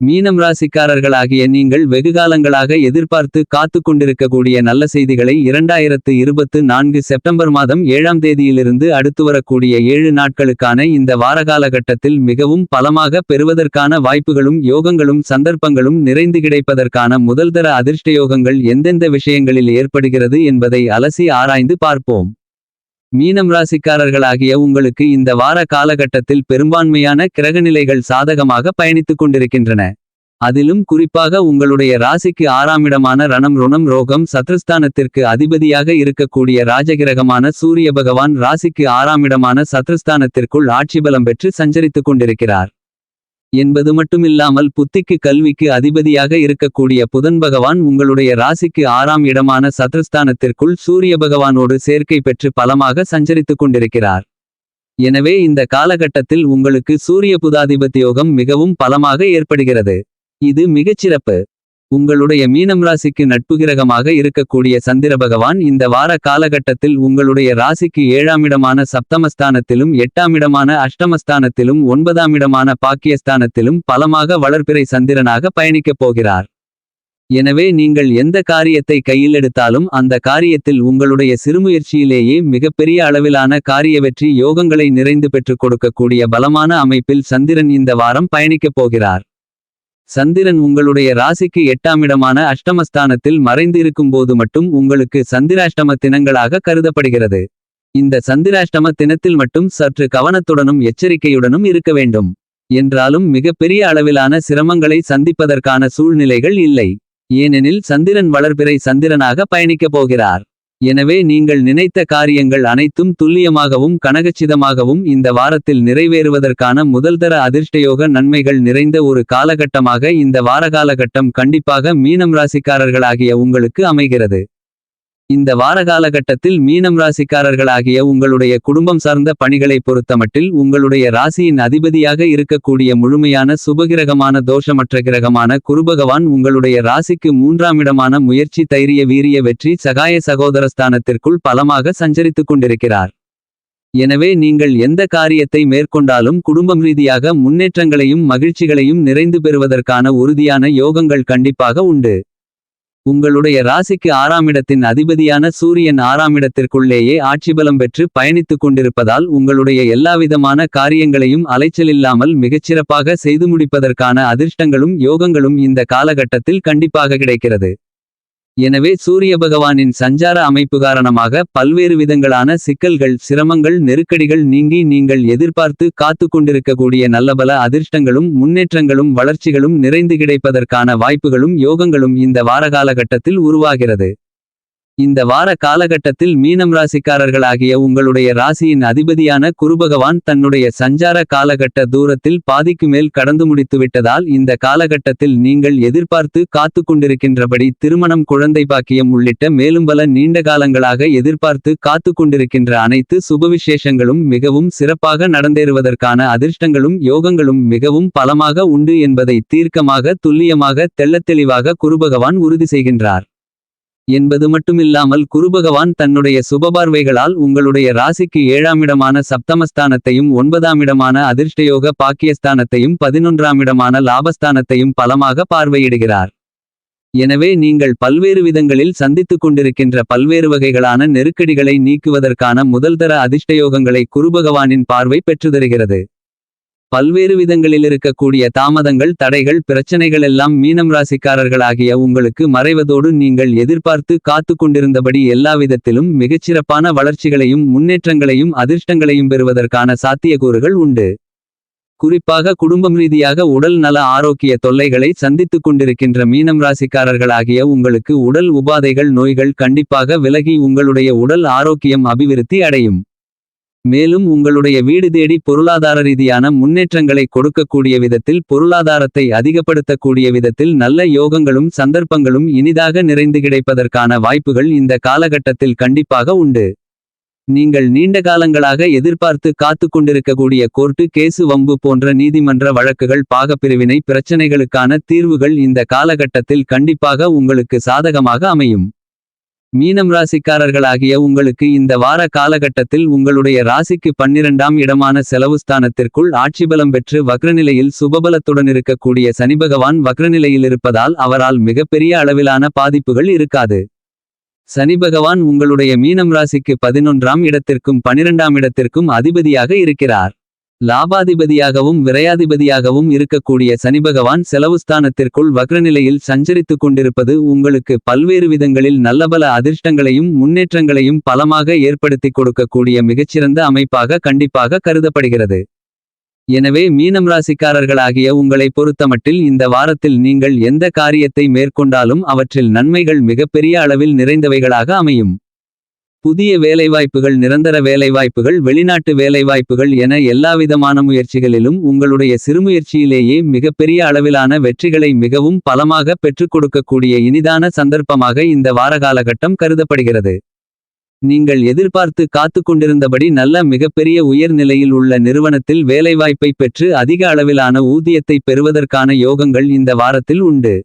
மீனம் ராசிக்காரர்களாகிய நீங்கள் வெகுகாலங்களாக எதிர்பார்த்து காத்துக் கொண்டிருக்கக்கூடிய நல்ல செய்திகளை இரண்டாயிரத்து இருபத்து நான்கு செப்டம்பர் மாதம் ஏழாம் தேதியிலிருந்து அடுத்து வரக்கூடிய ஏழு நாட்களுக்கான இந்த வாரகாலகட்டத்தில் மிகவும் பலமாக பெறுவதற்கான வாய்ப்புகளும் யோகங்களும் சந்தர்ப்பங்களும் நிறைந்து கிடைப்பதற்கான முதல்தர அதிர்ஷ்டயோகங்கள் எந்தெந்த விஷயங்களில் ஏற்படுகிறது என்பதை அலசி ஆராய்ந்து பார்ப்போம். மீனம் ராசிக்காரர்களாகிய உங்களுக்கு இந்த வார காலகட்டத்தில் பெரும்பான்மையான கிரகநிலைகள் சாதகமாக பயணித்துக் கொண்டிருக்கின்றன. அதிலும் குறிப்பாக உங்களுடைய ராசிக்கு ஆறாமிடமான ரணம் ருணம் ரோகம் சத்ருஸ்தானத்திற்கு அதிபதியாக இருக்கக்கூடிய ராஜகிரகமான சூரிய பகவான் ராசிக்கு ஆறாமிடமான சத்ருஸ்தானத்திற்குள் ஆட்சிபலம் பெற்று சஞ்சரித்துக் கொண்டிருக்கிறார். என்பது மட்டுமில்லாமல் புத்திக்கு கல்விக்கு அதிபதியாக இருக்கக்கூடிய புதன் பகவான் உங்களுடைய ராசிக்கு ஆறாம் இடமான சத்ருஸ்தானத்திற்குள் சூரிய பகவானோடு சேர்க்கை பெற்று பலமாக சஞ்சரித்துக் கொண்டிருக்கிறார். எனவே இந்த காலகட்டத்தில் உங்களுக்கு சூரிய புதாதிபத்தியோகம் மிகவும் பலமாக ஏற்படுகிறது. இது மிகச்சிறப்பு. உங்களுடைய மீனம் ராசிக்கு நட்பு கிரகமாக இருக்கக்கூடிய சந்திர பகவான் இந்த வார காலகட்டத்தில் உங்களுடைய ராசிக்கு ஏழாமிடமான சப்தமஸ்தானத்திலும் எட்டாமிடமான அஷ்டமஸ்தானத்திலும் ஒன்பதாமிடமான பாக்கியஸ்தானத்திலும் பலமாக வளர்பிறை சந்திரனாக பயணிக்கப் போகிறார். எனவே நீங்கள் எந்த காரியத்தை கையில் எடுத்தாலும் அந்த காரியத்தில் உங்களுடைய சிறுமுயற்சியிலேயே மிகப்பெரிய அளவிலான காரிய வெற்றி யோகங்களை நிறைந்து பெற்றுக் கொடுக்கக்கூடிய பலமான அமைப்பில் சந்திரன் இந்த வாரம் பயணிக்கப் போகிறார். சந்திரன் உங்களுடைய ராசிக்கு எட்டாமிடமான அஷ்டமஸ்தானத்தில் மறைந்து இருக்கும்போது மட்டும் உங்களுக்கு சந்திராஷ்டம தினங்களாக கருதப்படுகிறது. இந்த சந்திராஷ்டம தினத்தில் மட்டும் சற்று கவனத்துடனும் எச்சரிக்கையுடனும் இருக்க வேண்டும். என்றாலும் மிகப்பெரிய அளவிலான சிரமங்களை சந்திப்பதற்கான சூழ்நிலைகள் இல்லை. ஏனெனில் சந்திரன் வளர்பிறை சந்திரனாக பயணிக்கப் போகிறார். எனவே நீங்கள் நினைத்த காரியங்கள் அனைத்தும் துல்லியமாகவும் கனகச்சிதமாகவும் இந்த வாரத்தில் நிறைவேறுவதற்கான முதல்தர அதிர்ஷ்டயோக நன்மைகள் நிறைந்த ஒரு காலகட்டமாக இந்த வாரகாலகட்டம் கண்டிப்பாக மீனம் ராசிக்காரர்களாகிய உங்களுக்கு அமைகிறது. இந்த வாரகாலகட்டத்தில் மீனம் ராசிக்காரர்களாகிய உங்களுடைய குடும்பம் சார்ந்த பணிகளை பொறுத்தமட்டில் உங்களுடைய ராசியின் அதிபதியாக இருக்கக்கூடிய முழுமையான சுபகிரகமான தோஷமற்ற கிரகமான குருபகவான் உங்களுடைய ராசிக்கு மூன்றாம் இடமான முயற்சி தைரிய வீரிய வெற்றி சகாய சகோதரஸ்தானத்திற்குள் பலமாக சஞ்சரித்துக் கொண்டிருக்கிறார். எனவே நீங்கள் எந்த காரியத்தை மேற்கொண்டாலும் குடும்பம் ரீதியாக முன்னேற்றங்களையும் மகிழ்ச்சிகளையும் நிறைந்து பெறுவதற்கான உறுதியான யோகங்கள் கண்டிப்பாக உண்டு. உங்களுடைய ராசிக்கு ஆறாமிடத்தின் அதிபதியான சூரியன் ஆறாமிடத்திற்குள்ளேயே ஆட்சிபலம் பெற்று பயணித்துக் கொண்டிருப்பதால் உங்களுடைய எல்லாவிதமான காரியங்களையும் அலைச்சலில்லாமல் மிகச்சிறப்பாக செய்து முடிப்பதற்கான அதிர்ஷ்டங்களும் யோகங்களும் இந்த காலகட்டத்தில் கண்டிப்பாக கிடைக்கிறது. எனவே சூரிய பகவானின் சஞ்சார அமைப்பு காரணமாக பல்வேறு விதங்களான சிக்கல்கள் சிரமங்கள் நெருக்கடிகள் நீங்கி நீங்கள் எதிர்பார்த்து காத்து கொண்டிருக்கக்கூடிய நல்லபல அதிர்ஷ்டங்களும் முன்னேற்றங்களும் வளர்ச்சிகளும் நிறைந்து கிடைப்பதற்கான வாய்ப்புகளும் யோகங்களும் இந்த வாரகாலகட்டத்தில் உருவாகிறது. இந்த வார காலகட்டத்தில் மீனம் ராசிக்காரர்களாகிய உங்களுடைய ராசியின் அதிபதியான குருபகவான் தன்னுடைய சஞ்சார காலகட்ட தூரத்தில் பாதிக்கு மேல் கடந்து முடித்துவிட்டதால் இந்த காலகட்டத்தில் நீங்கள் எதிர்பார்த்து காத்து கொண்டிருக்கின்றபடி திருமணம் குழந்தை பாக்கியம் உள்ளிட்ட மேலும் பல நீண்ட காலங்களாக எதிர்பார்த்து காத்து கொண்டிருக்கின்ற அனைத்து சுபவிசேஷங்களும் மிகவும் சிறப்பாக நடந்தேறுவதற்கான அதிர்ஷ்டங்களும் யோகங்களும் மிகவும் பலமாக உண்டு என்பதை தீர்க்கமாக துல்லியமாக தெள்ளத்தெளிவாக குருபகவான் உறுதி செய்கின்றார். என்பது மட்டுமில்லாமல் குருபகவான் தன்னுடைய சுபபார்வைகளால் உங்களுடைய ராசிக்கு ஏழாமிடமான சப்தமஸ்தானத்தையும் ஒன்பதாமிடமான அதிர்ஷ்டயோக பாக்கியஸ்தானத்தையும் பதினொன்றாமிடமான லாபஸ்தானத்தையும் பலமாக பார்வையிடுகிறார். எனவே நீங்கள் பல்வேறு விதங்களில் சந்தித்துக் கொண்டிருக்கின்ற பல்வேறு வகைகளான நெருக்கடிகளை நீக்குவதற்கான முதல்தர அதிர்ஷ்டயோகங்களை குருபகவானின் பார்வை பெற்றுதருகிறது. பல்வேறு விதங்களில் இருக்கக்கூடிய தாமதங்கள் தடைகள் பிரச்சனைகள் எல்லாம் மீனம் ராசிக்காரர்களாகிய உங்களுக்கு மறைவதோடு நீங்கள் எதிர்பார்த்து காத்து கொண்டிருந்தபடி எல்லா விதத்திலும் மிகச்சிறப்பான வளர்ச்சிகளையும் முன்னேற்றங்களையும் அதிர்ஷ்டங்களையும் பெறுவதற்கான சாத்தியக்கூறுகள் உண்டு. குறிப்பாக குடும்பம் ரீதியாக உடல் நல ஆரோக்கிய தொல்லைகளை சந்தித்துக் கொண்டிருக்கின்ற மீனம் ராசிக்காரர்களாகிய உங்களுக்கு உடல் உபாதைகள் நோய்கள் கண்டிப்பாக விலகி உங்களுடைய உடல் ஆரோக்கியம் அபிவிருத்தி அடையும். மேலும் உங்களுடைய வீடு தேடி பொருளாதார ரீதியான முன்னேற்றங்களை கொடுக்கக்கூடிய விதத்தில் பொருளாதாரத்தை அதிகப்படுத்தக்கூடிய விதத்தில் நல்ல யோகங்களும் சந்தர்ப்பங்களும் இனிதாக நிறைந்து கிடைப்பதற்கான வாய்ப்புகள் இந்த காலகட்டத்தில் கண்டிப்பாக உண்டு. நீங்கள் நீண்ட காலங்களாக எதிர்பார்த்து காத்து கொண்டிருக்கக்கூடிய கோர்ட்டு கேசு வம்பு போன்ற நீதிமன்ற வழக்குகள் பாகப்பிரிவினை பிரச்சனைகளுக்கான தீர்வுகள் இந்த காலகட்டத்தில் கண்டிப்பாக உங்களுக்கு சாதகமாக அமையும். மீனம் ராசிக்காரர்களாகிய உங்களுக்கு இந்த வார காலகட்டத்தில் உங்களுடைய ராசிக்கு பன்னிரண்டாம் இடமான செலவுஸ்தானத்திற்குள் ஆட்சிபலம் பெற்று வக்ரநிலையில் சுபபலத்துடன் இருக்கக்கூடிய சனிபகவான் வக்ரநிலையில் இருப்பதால் அவரால் மிகப்பெரிய அளவிலான பாதிப்புகள் இருக்காது. சனிபகவான் உங்களுடைய மீனம் ராசிக்கு பதினொன்றாம் இடத்திற்கும் பனிரெண்டாம் இடத்திற்கும் அதிபதியாக இருக்கிறார். லாபாதிபதியாகவும் விரையாதிபதியாகவும் இருக்கக்கூடிய சனிபகவான் செலவுஸ்தானத்திற்குள் வக்ரநிலையில் சஞ்சரித்துக் கொண்டிருப்பது உங்களுக்கு பல்வேறு விதங்களில் நல்லபல அதிர்ஷ்டங்களையும் முன்னேற்றங்களையும் பலமாக ஏற்படுத்திக் கொடுக்கக்கூடிய மிகச்சிறந்த அமைப்பாக கண்டிப்பாக கருதப்படுகிறது. எனவே மீனம் ராசிக்காரர்களாகிய உங்களை பொறுத்தமட்டில் இந்த வாரத்தில் நீங்கள் எந்த காரியத்தை மேற்கொண்டாலும் அவற்றில் நன்மைகள் மிகப்பெரிய அளவில் நிறைந்தவைகளாக அமையும். புதிய வேலைவாய்ப்புகள் நிரந்தர வேலைவாய்ப்புகள் வெளிநாட்டு வேலைவாய்ப்புகள் என எல்லாவிதமான முயற்சிகளிலும் உங்களுடைய சிறுமுயற்சியிலேயே மிகப்பெரிய அளவிலான வெற்றிகளை மிகவும் பலமாக பெற்றுக் கொடுக்கக்கூடிய இனிதான சந்தர்ப்பமாக இந்த வாரகாலகட்டம் கருதப்படுகிறது. நீங்கள் எதிர்பார்த்து காத்து கொண்டிருந்தபடி நல்ல மிகப்பெரிய உயர்நிலையில் உள்ள நிறுவனத்தில் வேலைவாய்ப்பை பெற்று அதிக அளவிலான ஊதியத்தை பெறுவதற்கான யோகங்கள் இந்த வாரத்தில் உண்டு.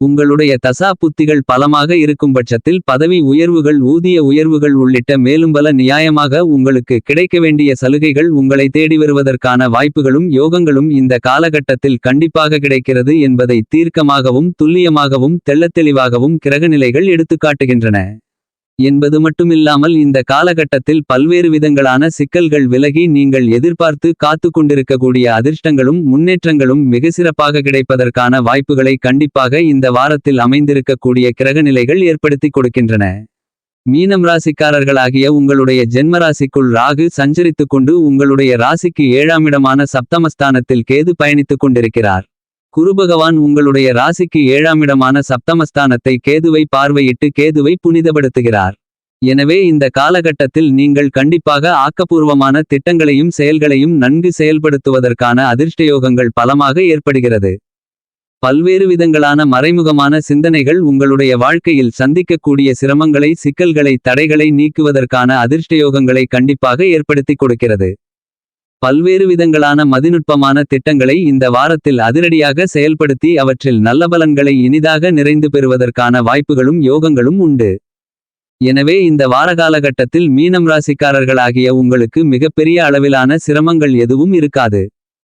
உங்களுடைய தசா புத்திகள் பலமாக இருக்கும் பட்சத்தில் பதவி உயர்வுகள் ஊதிய உயர்வுகள் உள்ளிட்ட மேலும் பல நியாயமாக உங்களுக்கு கிடைக்க வேண்டிய சலுகைகள் உங்களை தேடி வருவதற்கான வாய்ப்புகளும் யோகங்களும் இந்த காலகட்டத்தில் கண்டிப்பாக கிடைக்கிறது என்பதை தீர்க்கமாகவும் துல்லியமாகவும் தெள்ளத்தெளிவாகவும் கிரகநிலைகள் எடுத்துக்காட்டுகின்றன. என்பது மட்டுமில்லாமல் இந்த காலகட்டத்தில் பல்வேறு விதங்களான சிக்கல்கள் விலகி நீங்கள் எதிர்பார்த்து காத்து கொண்டிருக்கக்கூடிய அதிர்ஷ்டங்களும் முன்னேற்றங்களும் மிக சிறப்பாக கிடைப்பதற்கான வாய்ப்புகளை கண்டிப்பாக இந்த வாரத்தில் அமைந்திருக்கக்கூடிய கிரகநிலைகள் ஏற்படுத்தி கொடுக்கின்றன. மீனம் ராசிக்காரர்களாகிய உங்களுடைய ஜென்மராசிக்குள் ராகு சஞ்சரித்துக் கொண்டு உங்களுடைய ராசிக்கு ஏழாமிடமான சப்தமஸ்தானத்தில் கேது பயணித்துக் கொண்டிருக்கிறார். குருபகவான் உங்களுடைய ராசிக்கு ஏழாமிடமான சப்தமஸ்தானத்தை கேதுவை பார்வையிட்டு கேதுவை புனிதப்படுத்துகிறார். எனவே இந்த காலகட்டத்தில் நீங்கள் கண்டிப்பாக ஆக்கப்பூர்வமான திட்டங்களையும் செயல்களையும் நன்கு செயல்படுத்துவதற்கான அதிர்ஷ்டயோகங்கள் பலமாக ஏற்படுகிறது. பல்வேறு விதங்களான மறைமுகமான சிந்தனைகள் உங்களுடைய வாழ்க்கையில் சந்திக்கக்கூடிய சிரமங்களை சிக்கல்களை தடைகளை நீக்குவதற்கான அதிர்ஷ்டயோகங்களை கண்டிப்பாக ஏற்படுத்திக் கொடுக்கிறது. பல்வேறு விதங்களான மதிநுட்பமான திட்டங்களை இந்த வாரத்தில் அதிரடியாக செயல்படுத்தி அவற்றில் நல்ல பலன்களை இனிதாக நிறைந்து பெறுவதற்கான வாய்ப்புகளும் யோகங்களும் உண்டு. எனவே இந்த வாரகாலகட்டத்தில் மீனம் ராசிக்காரர்களாகிய உங்களுக்கு மிகப்பெரிய அளவிலான சிரமங்கள் எதுவும் இருக்காது.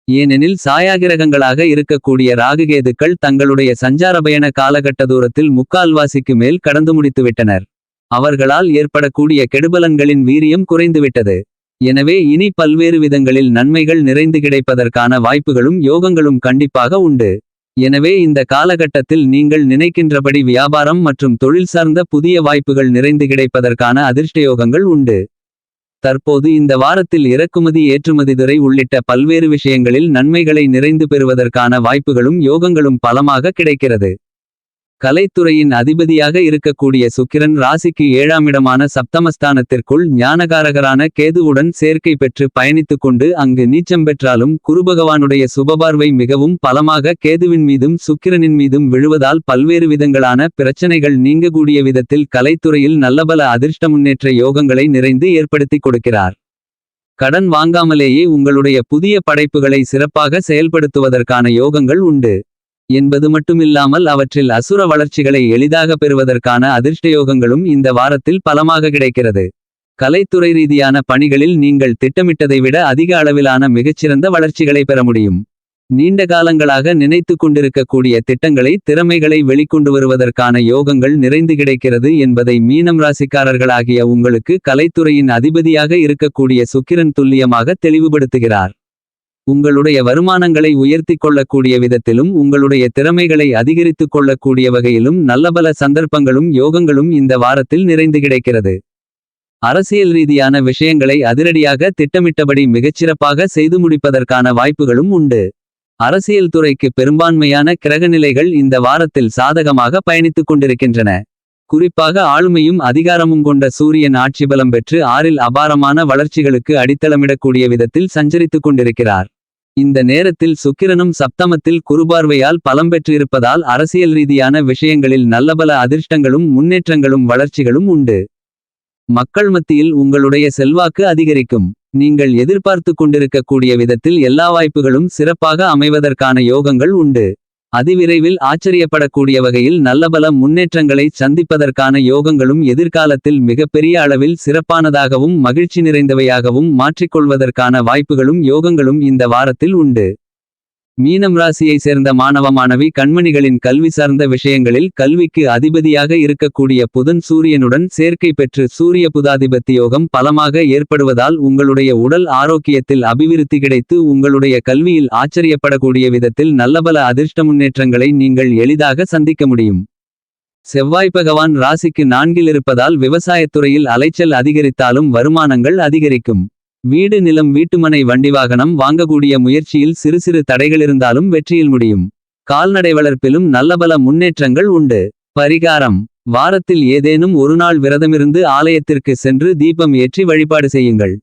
ஏனெனில் சாயாகிரகங்களாக இருக்கக்கூடிய ராகுகேதுக்கள் தங்களுடைய சஞ்சாரபயண காலகட்ட தூரத்தில் முக்கால்வாசிக்கு மேல் கடந்து முடித்துவிட்டனர். அவர்களால் ஏற்படக்கூடிய கெடுபலன்களின் வீரியம் குறைந்துவிட்டது. எனவே இனி பல்வேறு விதங்களில் நன்மைகள் நிறைந்து கிடைப்பதற்கான வாய்ப்புகளும் யோகங்களும் கண்டிப்பாக உண்டு. எனவே இந்த காலகட்டத்தில் நீங்கள் நினைக்கின்றபடி வியாபாரம் மற்றும் தொழில் சார்ந்த புதிய வாய்ப்புகள் நிறைந்து கிடைப்பதற்கான அதிர்ஷ்டயோகங்கள் உண்டு. தற்போது இந்த வாரத்தில் இறக்குமதி ஏற்றுமதி துறை உள்ளிட்ட பல்வேறு விஷயங்களில் நன்மைகளை நிறைந்து பெறுவதற்கான வாய்ப்புகளும் யோகங்களும் பலமாக கிடைக்கிறது. கலைத்துறையின் அதிபதியாக இருக்கக்கூடிய சுக்கிரன் ராசிக்கு ஏழாமிடமான சப்தமஸ்தானத்திற்குள் ஞானகாரகரான கேதுவுடன் சேர்க்கை பெற்று பயணித்துக் கொண்டு அங்கு நீச்சம் பெற்றாலும் குருபகவானுடைய சுபபார்வை மிகவும் பலமாக கேதுவின் மீதும் சுக்கிரனின் மீதும் விழுவதால் பல்வேறு விதங்களான பிரச்சனைகள் நீங்கக்கூடிய விதத்தில் கலைத்துறையில் நல்லபல அதிர்ஷ்ட முன்னேற்ற யோகங்களை நிறைந்து ஏற்படுத்திக் கொடுக்கிறார். கடன் வாங்காமலேயே உங்களுடைய புதிய படைப்புகளை சிறப்பாக செயல்படுத்துவதற்கான யோகங்கள் உண்டு. என்பது மட்டுமில்லாமல் அவற்றில் அசுர வளர்ச்சிகளை எளிதாக பெறுவதற்கான அதிர்ஷ்டயோகங்களும் இந்த வாரத்தில் பலமாக கிடைக்கிறது. கலைத்துறை ரீதியான பணிகளில் நீங்கள் திட்டமிட்டதை விட அதிக அளவிலான மிகச்சிறந்த வளர்ச்சிகளை பெற முடியும். நீண்ட காலங்களாக நினைத்து கொண்டிருக்கக்கூடிய திட்டங்களை திறமைகளை வெளிக்கொண்டு வருவதற்கான யோகங்கள் நிறைந்து கிடைக்கிறது என்பதை மீனம் ராசிக்காரர்களாகிய உங்களுக்கு கலைத்துறையின் அதிபதியாக இருக்கக்கூடிய சுக்கிரன் துல்லியமாக தெளிவுபடுத்துகிறார். உங்களுடைய வருமானங்களை உயர்த்திக் கொள்ளக்கூடிய விதத்திலும் உங்களுடைய திறமைகளை அதிகரித்துக் கொள்ளக்கூடிய வகையிலும் நல்லபல சந்தர்ப்பங்களும் யோகங்களும் இந்த வாரத்தில் நிறைந்து கிடைக்கிறது. அரசியல் ரீதியான விஷயங்களை அதிரடியாக திட்டமிட்டபடி மிகச்சிறப்பாக செய்து முடிப்பதற்கான வாய்ப்புகளும் உண்டு. அரசியல் துறைக்கு பெரும்பான்மையான கிரகநிலைகள் இந்த வாரத்தில் சாதகமாக பயணித்துக் கொண்டிருக்கின்றன. குறிப்பாக ஆளுமையும் அதிகாரமும் கொண்ட சூரியன் ஆட்சி பலம் பெற்று ஆறில் அபாரமான வளர்ச்சிகளுக்கு அடித்தளமிடக்கூடிய விதத்தில் சஞ்சரித்துக் கொண்டிருக்கிறார். இந்த நேரத்தில் சுக்கிரனும் சப்தமத்தில் குறுபார்வையால் பலம் பெற்றிருப்பதால் அரசியல் ரீதியான விஷயங்களில் நல்லபல அதிர்ஷ்டங்களும் முன்னேற்றங்களும் வளர்ச்சிகளும் உண்டு. மக்கள் மத்தியில் உங்களுடைய செல்வாக்கு அதிகரிக்கும். நீங்கள் எதிர்பார்த்து கொண்டிருக்கக்கூடிய விதத்தில் எல்லா வாய்ப்புகளும் சிறப்பாக அமைவதற்கான யோகங்கள் உண்டு. அதிவிரைவில் ஆச்சரியப்படக்கூடிய வகையில் நல்லபல முன்னேற்றங்களை சந்திப்பதற்கான யோகங்களும் எதிர்காலத்தில் மிகப்பெரிய அளவில் சிறப்பானதாகவும் மகிழ்ச்சி நிறைந்தவையாகவும் மாற்றிக்கொள்வதற்கான வாய்ப்புகளும் யோகங்களும் இந்த வாரத்தில் உண்டு. மீனம் ராசியை சேர்ந்த மாணவ மாணவி கண்மணிகளின் கல்வி சார்ந்த விஷயங்களில் கல்விக்கு அதிபதியாக இருக்கக்கூடிய புதன் சூரியனுடன் சேர்க்கை பெற்று சூரிய புதாதிபத்தி யோகம் பலமாக ஏற்படுவதால் உங்களுடைய உடல் ஆரோக்கியத்தில் அபிவிருத்தி கிடைத்து உங்களுடைய கல்வியில் ஆச்சரியப்படக்கூடிய விதத்தில் நல்லபல அதிர்ஷ்ட முன்னேற்றங்களை நீங்கள் எளிதாக சந்திக்க முடியும். செவ்வாய் பகவான் ராசிக்கு நான்கில் இருப்பதால் விவசாயத்துறையில் அலைச்சல் அதிகரித்தாலும் வருமானங்கள் அதிகரிக்கும். வீடு நிலம் வீட்டுமனை வண்டி வாகனம் வாங்கக்கூடிய முயற்சியில் சிறு சிறு தடைகளிருந்தாலும் வெற்றியில் முடியும். கால்நடை வளர்ப்பிலும் நல்லபல முன்னேற்றங்கள் உண்டு. பரிகாரம். வாரத்தில் ஏதேனும் ஒரு நாள் விரதமிருந்து ஆலயத்திற்கு சென்று தீபம் ஏற்றி வழிபாடு செய்யுங்கள்.